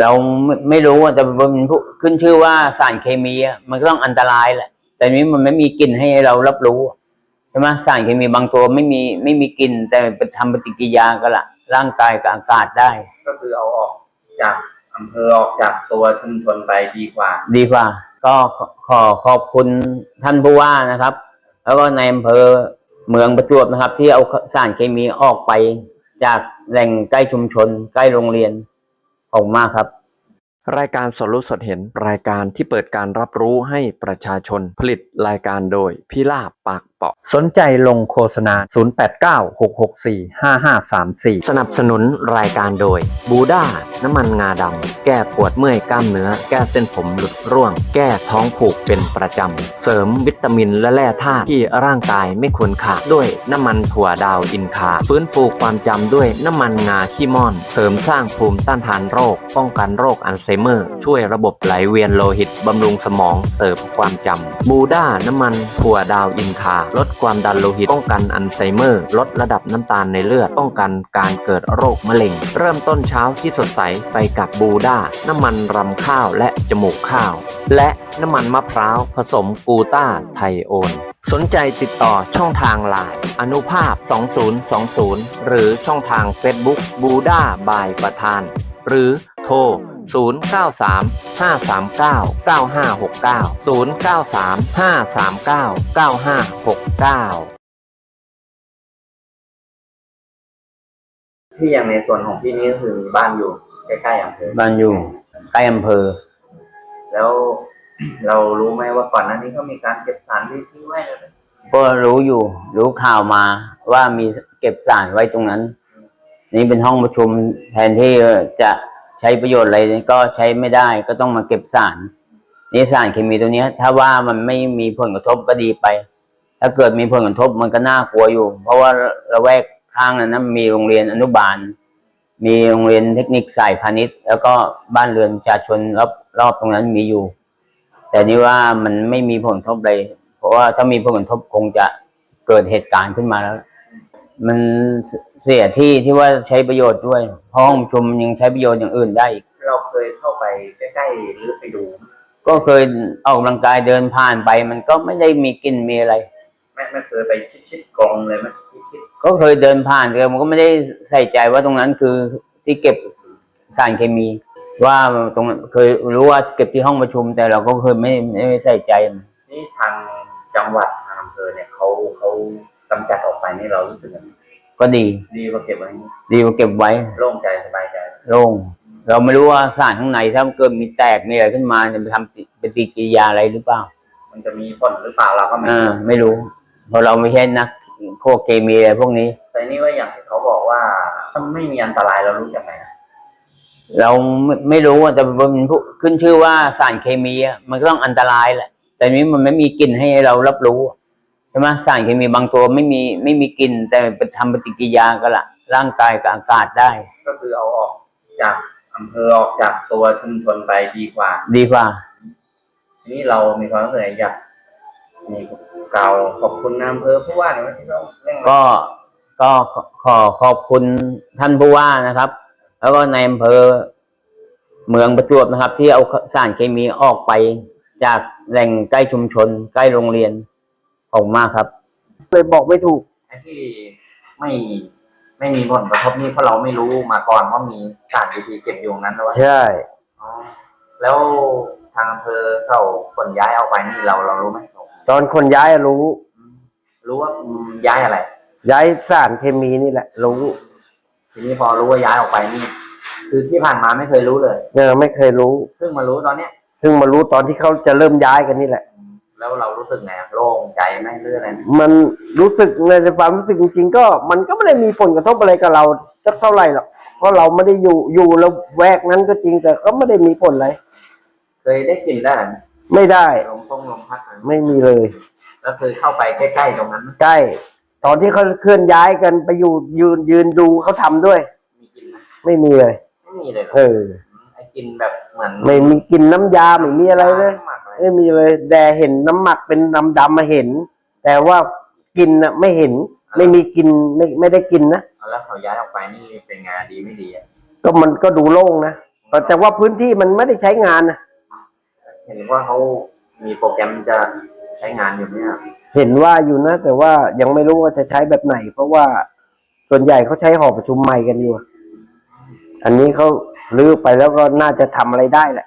เราไม่ไม่รู้อะแต่มันพูขึ้นชื่อว่าสารเคมีอะมันก็ต้องอันตรายแหละ แต่นี้มันไม่มีกลิ่นให้เรารับรู้อะใช่ไหมสารเคมีบางตัวไม่มีไม่มีกลิ่นแต่ไปทำปฏิกิริยากันละร่างกายกับอากาศได้ ก็คือเอาออกจากอำเภอออกจากตัวชุมชนไปดีกว่า ดีกว่า ก็ขอขอขอบคุณท่านผู้ว่านะครับ แล้วก็ในอำเภอเมืองประจวบนะครับ ที่เอาสารเคมีออกไปจากแหล่งใกล้ชุมชน ใกล้โรงเรียน ขอบคุณมากครับ รายการสดรู้สดเห็นรายการที่เปิดการรับรู้ให้ประชาชนผลิตรายการโดยพิลาบปาก ปาะ สนใจลงโฆษณา 0896645534 สนับสนุนรายการโดย บูด้า น้ำมันงาดำ แก้ปวดเมื่อยกล้ามเนื้อ แก้เส้นผมหลุดร่วง แก้ท้องผูกเป็นประจำ เสริมวิตามินและแร่ธาตุที่ร่างกายไม่ควรขาด ด้วยน้ำมันถั่วดาวอินคา ฟื้นฟูความจำด้วยน้ำมันงาขี้ม่อน เสริมสร้างภูมิต้านทานโรค ป้องกันโรคอัลไซเมอร์ ช่วยระบบไหลเวียนโลหิตบำรุงสมอง เสริมความจำ บูด้าน้ำมันถั่วดาวอินคาลดความดันโลหิต ป้องกันอัลไซเมอร์ ลดระดับน้ำตาลในเลือด ป้องกันการเกิดโรคมะเร็ง เริ่มต้นเช้าที่สดใสไปกับบูด้า น้ำมันรำข้าวและจมูกข้าว และน้ำมันมะพร้าวผสมกูต้าไทโอนสนใจติดต่อช่องทางไลน์อนุภาพ 2020 หรือช่องทาง Facebook บูด้าบายประธาน หรือโทร 093 539 9569 093 539 9569 ที่อย่างในส่วนของพี่นี่ก็คือมีบ้านอยู่ใกล้ๆอำเภอบ้านอยู่ใกล้อำเภอ แล้วเรารู้ไหมว่าก่อนหน้านี้เขามีการเก็บสารที่ทิ้งไว้เลยก็รู้อยู่ รู้ข่าวมาว่ามีเก็บสารไว้ตรงนั้น นี่เป็นห้องประชุมแทนที่จะใช้ประโยชน์อะไรก็ใช้ไม่ได้ ก็ต้องมาเก็บสารนี่สารเคมีตัวเนี้ย ถ้าว่ามันไม่มีผลกระทบก็ดีไป ถ้าเกิดมีผลกระทบมันก็น่ากลัวอยู่ เพราะว่าระแวกข้างนั้นนะมีโรงเรียนอนุบาล มีโรงเรียนเทคนิคสายพาณิชย์ แล้วก็บ้านเรือนประชาชนรอบรอบตรงนั้นมีอยู่ แต่นี่ว่ามันไม่มีผลกระทบเลยเพราะว่าถ้ามีผลกระทบคงจะเกิดเหตุการณ์ขึ้นมาแล้ว มันเสียที่ที่ว่าใช้ประโยชน์ด้วยเพราะห้องประชุมยังใช้ประโยชน์อย่างอื่นได้อีกเราเคยเข้าไปใกล้ๆหรือไปดู ก็เคยออกกำลังกายเดินผ่านไป มันก็ไม่ได้มีกลิ่นมีอะไร ไม่ไม่เคยไปชิดๆกรงเลยไหมชิดก็เคยเดินผ่านแต่มันก็ไม่ได้ใส่ใจว่าตรงนั้นคือที่เก็บสารเคมี ว่าตรงนั้นเคยรู้ว่าเก็บที่ห้องประชุม แต่เราก็เคยไม่ไม่ได้ใส่ใจมันๆนี่ทางจังหวัดทางอำเภอเนี่ยเขาเขากำจัดออกไปนี่เรารู้สึกยังไงก็ดี ดีกว่าเก็บไว้นี่ดีกว่าเก็บไว้ โล่งใจสบายใจ โล่งเราไม่รู้ว่าสารข้างในถ้ามันเกิดมีแตกมีอะไรขึ้นมาเนี่ยมันทำปฏิกิริยาอะไรหรือเปล่า มันจะมีผลหรือเปล่าเราก็ไม่อ่ารู้ ไม่รู้ เพราะเราไม่ใช่นักพวกเคมีอะไรพวกนี้ แต่นี่ว่าอย่างที่เขาบอกว่าถ้าไม่มีอันตรายเรารู้ยังไงอะเราไม่ไม่รู้อะแต่มันพูขึ้นชื่อว่าสารเคมีอะมันก็ต้องอันตรายแหละ แต่นี้มันไม่มีกลิ่นให้เรารับรู้อะใช่ไหมสารเคมีบางตัวไม่มีไม่มีกลิ่นแต่ไปทำปฏิกิริยากันละร่างกายกับอากาศได้ ก็คือเอาออกจากอำเภอออกจากตัวชุมชนไปดีกว่า ดีกว่าทีนี้เรามีความรู้สึกอยากมี กล่าวขอบคุณนายอำเภอผู้ว่าหน่อยไหมที่เราเร่งรัดก็ก็ขอขอขอบคุณท่านผู้ว่านะครับ แล้วก็ในอำเภอเมืองประจวบนะครับ ที่เอาสารเคมีออกไป จากแหล่งใกล้ชุมชน ใกล้โรงเรียนขอบคุณมากครับ เลยบอกไม่ถูก ไอ้ที่ไม่ไม่มีผลกระทบนี่เพราะเราไม่รู้มาก่อนว่ามีสารดีๆเก็บอยู่ตรงนั้นนะวะใช่ อ๋อแล้วทางอำเภอเขาคนย้ายเอาไปนี่เราเรารู้ไหม ตอนคนย้ายอะรู้ รู้ว่าอืมย้ายอะไร ย้ายสารเคมีนี่แหละ รู้ ทีนี้พอรู้ว่าย้ายออกไปนี่ คือที่ผ่านมาไม่เคยรู้เลยเออไม่เคยรู้เพิ่งมารู้ตอนเนี้ยเพิ่งมารู้ตอนที่เขาจะเริ่มย้ายกันนี่แหละ แล้วเรารู้สึกไงโล่งใจไหมเรื่องอะไรมันรู้สึกในความรู้สึกจริงๆก็ มันก็ไม่ได้มีผลกระทบอะไรกับเราสักเท่าไหร่หรอกเพราะเราไม่ได้อยู่อยู่แล้วแวกนั้นก็จริงแต่ก็ไม่ได้มีผลอะไรเคยได้กลิ่นได้ ไหมไม่ได้ ลมพงลมพัดอะไรไม่มีเลย แล้วเคยเข้าไปใกล้ๆตรงนั้นไหมใกล้ ตอนที่เขาเคลื่อนย้ายกันไปอยู่ยืนยืนดูเขาทำด้วย มีกลิ่นไหมไม่มีเลย ไม่มีเลยเหรอเออ ไอ้กลิ่นแบบเหมือนไม่มีกลินน้ำยาไม่มีอะไรเลยน้ำหมักอะไรไม่มีเลย แต่เห็นน้ำหมักเป็นดำดำๆมาเห็น แต่ว่ากินน่ะไม่เห็น ไม่มีกินไม่ไม่ได้กินนะ แล้วเขาย้ายออกไปนี่เป็นไงานดีไม่ดีอะก็มันก็ดูโล่งนะอืแต่ว่าพื้นที่มันไม่ได้ใช้งานนะ เห็นว่าเขามีโปรแกรมจะใช้งานอยู่เนี่ยเห็นว่าอยู่นะ แต่ว่ายังไม่รู้ว่าจะใช้แบบไหน เพราะว่าส่วนใหญ่เขาใช้หอประชุมใหม่กันอยู่ อันนี้เขาลื้อไปแล้วก็น่าจะทำอะไรได้แหละ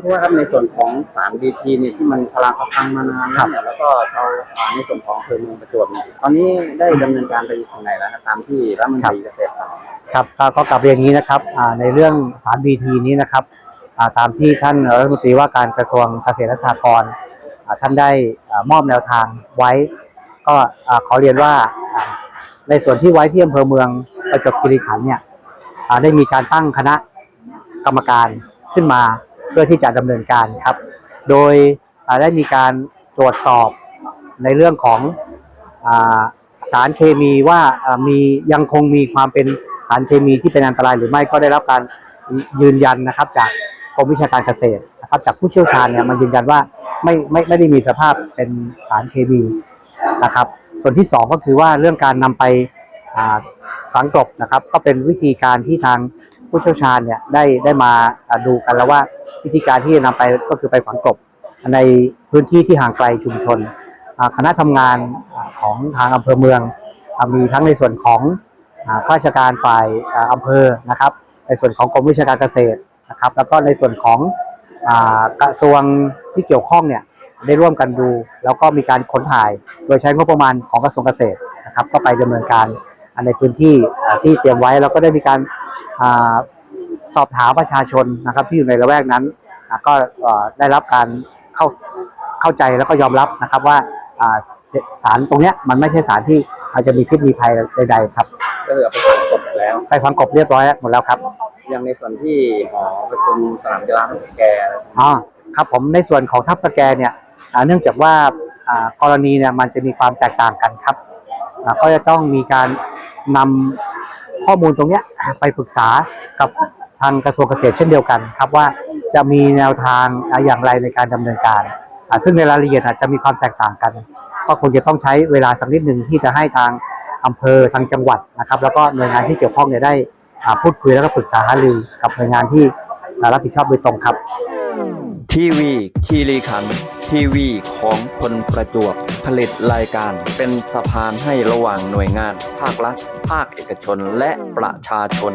เพราะว่าครับในส่วนของสารบีทีเนี่ยที่มันพลังเขาพังมานานแล้วเนี่ยแล้วก็เราอ่าในส่วนของอำเภอเมืองประจวบเนี่ยตอนนี้ได้ดำเนินการไปถึงไหนแล้วครับตามที่รัฐมนตรีเกษตรสั่ง ครับก็ก็กลับเรียนอย่างนี้นะครับอ่าในเรื่องสารบีทีนี้นะครับอ่า ตามที่ท่านรัฐมนตรีว่าการกระทรวงเกษตรและสหกรณ์ท่านได้มอบแนวทางไว้ ก็ขอเรียนว่าในส่วนที่ไว้ที่อำเภอเมืองประจวบคีรีขันธ์เนี่ยได้มีการตั้งคณะกรรมการขึ้นมาเพื่อที่จะดำเนินการครับ โดยได้มีการตรวจสอบในเรื่องของอสารเคมีว่ามียังคงมีความเป็นสารเคมีที่เป็นอันตรายหรือไม่ก็ได้รับการยืนยันนะครับจาก กรมวิชาการเกษตรนะครับ จากผู้เชี่ยวชาญเนี่ยมันยืนยันว่าไม่ไม่ไม่ได้มีสภาพเป็นสารเคมีนะครับ ส่วนที่สองก็คือว่าเรื่องการนำไปฝังกลบนะครับ ก็เป็นวิธีการที่ทางผู้เชี่ยวชาญเนี่ยได้ได้มาดูกันแล้วว่าวิธีการที่จะนำไปก็คือไปฝังกลบในพื้นที่ที่ห่างไกลชุมชน คณะทำงานอของทางอำเภอเมืองอมีทั้งในส่วนของข้าราชการฝ่ายอ่าอำเภอนะครับ ในส่วนของกรมวิชาการเกษตร นะครับ แล้วก็ในส่วนของอ่ากระทรวงที่เกี่ยวข้องเนี่ยได้ร่วมกันดู แล้วก็มีการค้นถ่าย โดยใช้งบประมาณของกระทรวงเกษตรนะครับ ก็ไปดำเนินการอ่าในพื้นที่อ่าที่เตรียมไว้ แล้วก็ได้มีการอ่าสอบถามประชาชนนะครับ ที่อยู่ในละแวกนั้นอ่าก็เอ่อได้รับการเข้าเข้าใจแล้วก็ยอมรับนะครับว่าอ่าสารตรงเนี้ยมันไม่ใช่สารที่อาจจะมีพิษมีภัยใดๆครับก็คือเอาไปฝังกลบแล้วไปฟังกบเรียบร้อยหมดแล้วครับ อย่างในส่วนที่หอประชุมสนามกีฬาของแกอ๋อครับผมในส่วนของทับสแกนเนี่ยเนื่องจากว่ากรณีเนี่ยมันจะมีความแตกต่างกันครับก็จะต้องมีการนำข้อมูลตรงเนี้ยไปปรึกษากับทางกระทรวงเกษตรเช่นเดียวกันครับว่าจะมีแนวทางอย่างไรในการดำเนินการ ซึ่งในรายละเอียดอาจจะมีความแตกต่างกัน ก็คงจะต้องใช้เวลาสักนิดหนึ่งที่จะให้ทางอำเภอทางจังหวัดนะครับ แล้วก็หน่วยงานที่เกี่ยวข้องเนี่ยได้ พูดคุยแล้วก็ปรึกษาหารือกับหน่วยงานที่รับผิดชอบโดยตรงครับ ทีวีคีรีขันทีวีของคนประจวบผลิตรายการเป็นสะพานให้ระหว่างหน่วยงาน ภาครัฐ ภาคเอกชนและประชาชน